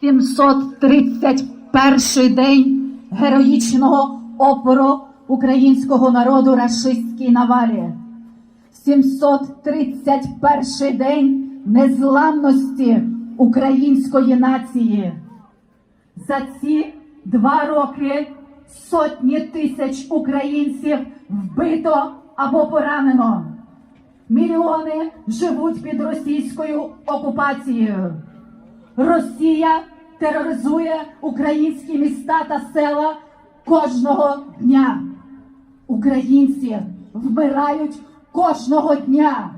731 день героїчного опору українського народу рашистській навалі. 731 день незламності української нації. За ці два роки сотні тисяч українців вбито або поранено. Мільйони живуть під російською окупацією. Росія тероризує українські міста та села кожного дня. Українці вмирають кожного дня.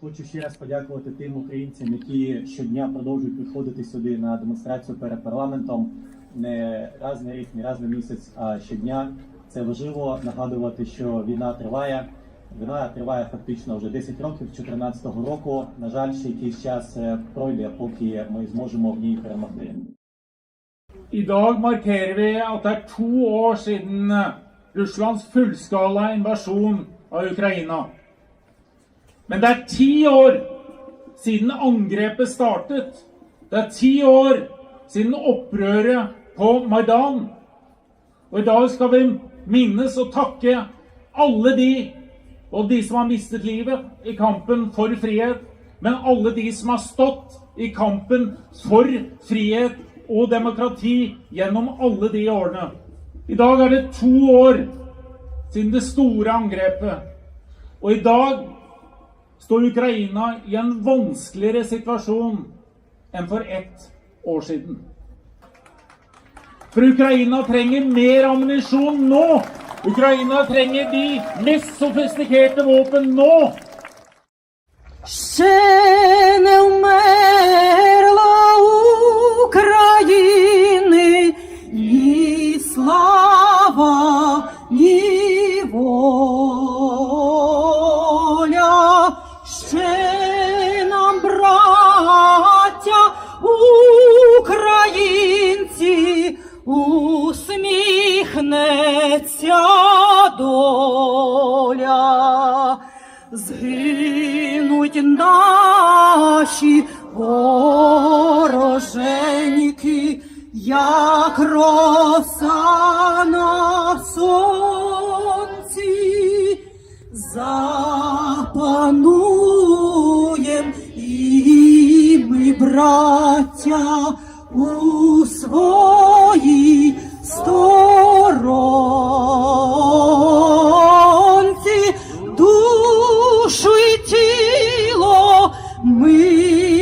Хочу ще раз подякувати тим українцям, які щодня продовжують приходити сюди на демонстрацію перед парламентом не раз на рік, не раз на місяць, а щодня. Це важливо нагадувати, що війна триває. Війна триває фактично вже 10 років, з 2014 року. На жаль, ще якийсь час е, пройде, поки ми зможемо в ній перемогти. I dag markerer vi at det er to år siden Russlands fullskala invasjon av Ukraina. Men det er ti år siden angrepet startet. Det er ti år siden opprøret på Maidan. Og i dag skal vi minnes og takke alle de, og de som har mistet livet i kampen for frihet, men alle de som har stått i kampen for frihet og demokrati gjennom alle de årene. I dag er det to år siden det store angrepet. Og i dag står Ukraina i en vanskeligere situasjon enn for ett år siden. For Ukraina trenger mer ammunisjon nå. Ukraina trenger de mest sofistikerte våpen nå. Skjønne meg наші вороженьки, як роса на сонці, запануєм і ми, браття, у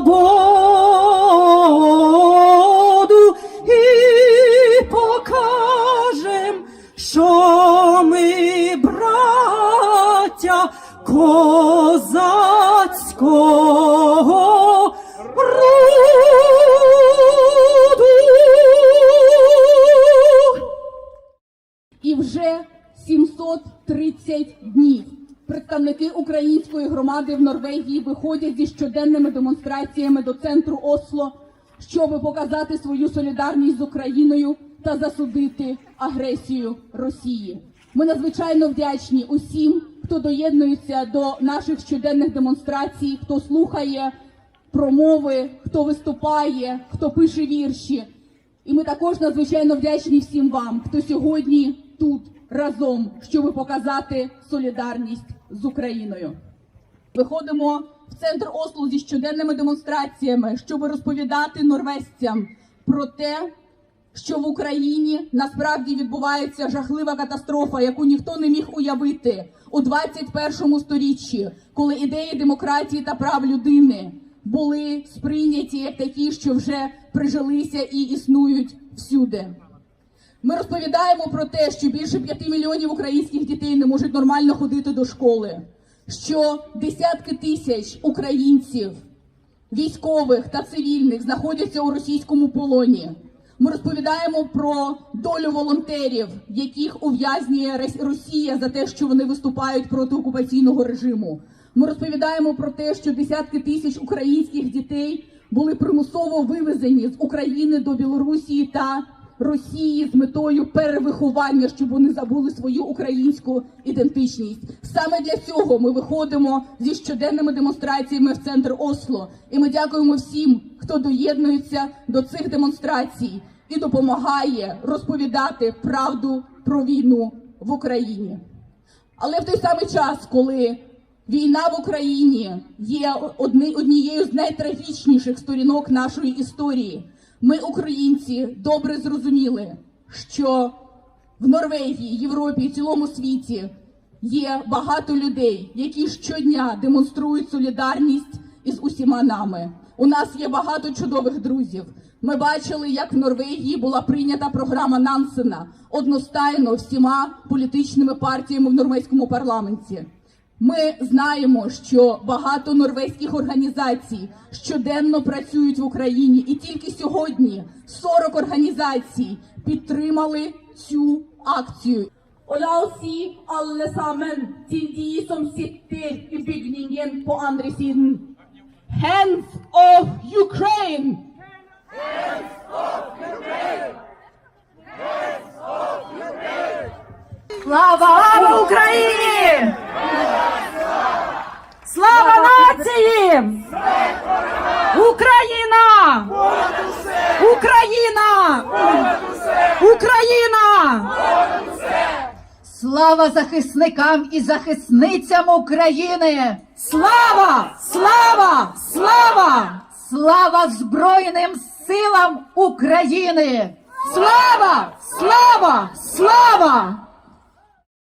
свободу громади в Норвегії виходять зі щоденними демонстраціями до центру Осло, щоб показати свою солідарність з Україною та засудити агресію Росії. Ми надзвичайно вдячні усім, хто доєднується до наших щоденних демонстрацій, хто слухає промови, хто виступає, хто пише вірші. І ми також надзвичайно вдячні всім вам, хто сьогодні тут разом, щоб показати солідарність з Україною. Виходимо в центр Осло зі щоденними демонстраціями, щоб розповідати норвезцям про те, що в Україні насправді відбувається жахлива катастрофа, яку ніхто не міг уявити у 21 сторіччі, коли ідеї демократії та прав людини були сприйняті як такі, що вже прижилися і існують всюди. Ми розповідаємо про те, що більше 5 мільйонів українських дітей не можуть нормально ходити до школи, що десятки тисяч українців, військових та цивільних, знаходяться у російському полоні. Ми розповідаємо про долю волонтерів, яких ув'язнює Рос- Росія за те, що вони виступають проти окупаційного режиму. Ми розповідаємо про те, що десятки тисяч українських дітей були примусово вивезені з України до Білорусі та Росії з метою перевиховання, щоб вони забули свою українську ідентичність. Саме для цього ми виходимо зі щоденними демонстраціями в центр Осло. І ми дякуємо всім, хто доєднується до цих демонстрацій і допомагає розповідати правду про війну в Україні. Але в той самий час, коли війна в Україні є однією з найтрагічніших сторінок нашої історії, ми, українці, добре зрозуміли, що в Норвегії, Європі і цілому світі є багато людей, які щодня демонструють солідарність із усіма нами. У нас є багато чудових друзів. Ми бачили, як в Норвегії була прийнята програма Нансена одностайно всіма політичними партіями в норвезькому парламенті. Ми знаємо, що багато норвезьких організацій щоденно працюють в Україні, і тільки сьогодні 40 організацій підтримали цю акцію. Og la oss si alle sammen til de som sitter i bygningen på andre siden. Hands off Ukraine! Слава Україні! Слава нації! Україна! Україна! Україна! Слава захисникам і захисницям України! Слава! Слава! Слава! Слава Збройним силам України! Слава! Слава! Слава!